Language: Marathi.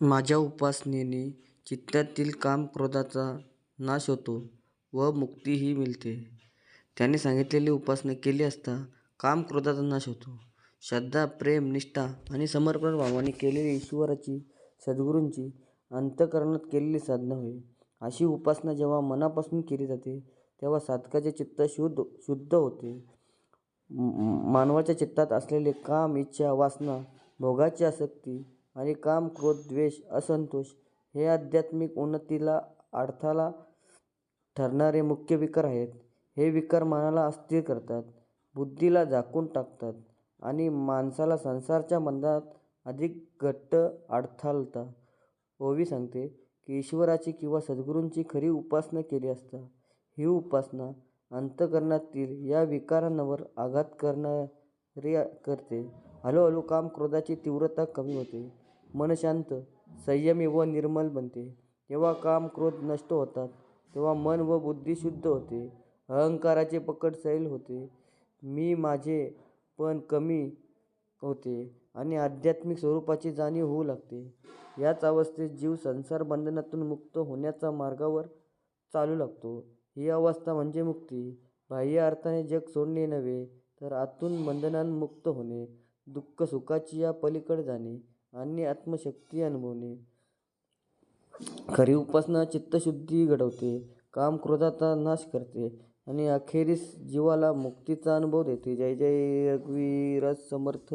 माझ्या उपासनेने चित्तातील काम क्रोधाचा नाश होतो व मुक्तीही मिळते. त्याने सांगितलेली उपासना केली असता काम क्रोधाचा नाश होतो. श्रद्धा, प्रेम, निष्ठा आणि समर्पण भावाने केलेली ईश्वराची, सद्गुरूंची अंतःकरणात केलेली साधना होय. अशी उपासना जेव्हा मनापासून केली जाते तेव्हा साधकाचे चित्त शुद्ध होते. मानवाच्या चित्तात असलेले काम, इच्छा, वासना, भोगाची आसक्ती आणि काम, क्रोध, द्वेष, असंतोष हे आध्यात्मिक उन्नतीला अडथळा ठरणारे मुख्य विकार आहेत. हे विकार मनाला अस्थिर करतात, बुद्धीला झाकून टाकतात आणि माणसाला संसाराच्या बंधनात अधिक घट्ट अडथळतात ओवी सांगते की ईश्वराची किंवा सद्गुरूंची खरी उपासना केली असता ही उपासना अंतःकरणातील या विकारांवर आघात करणारी करते. हळूहळू काम, क्रोधाची तीव्रता कमी होते. मन शांत, संयमी व निर्मल बनते. जेव्हा काम, क्रोध नष्ट होतात तेव्हा मन व बुद्धी शुद्ध होते. अहंकाराचे पकड सैल होते. मी, माझे पण कमी होते आणि आध्यात्मिक स्वरूपाची जाणीव होऊ लागते. याच अवस्थेत जीव संसार बंधनातून मुक्त होण्याच्या मार्गावर चालू लागतो. ही अवस्था म्हणजे मुक्ती. बाह्य अर्थाने जग सोडणे नव्हे तर आतून बंधनांमुक्त होणे, दुःख सुखाची या पलीकडे जाणे आणि आत्मशक्ती अनुभवणे. खरी उपासना चित्तशुद्धी घडवते, काम क्रोधाचा नाश करते आणि अखेरीस जीवाला मुक्तीचा अनुभव देते. जय जय रघुवीर समर्थ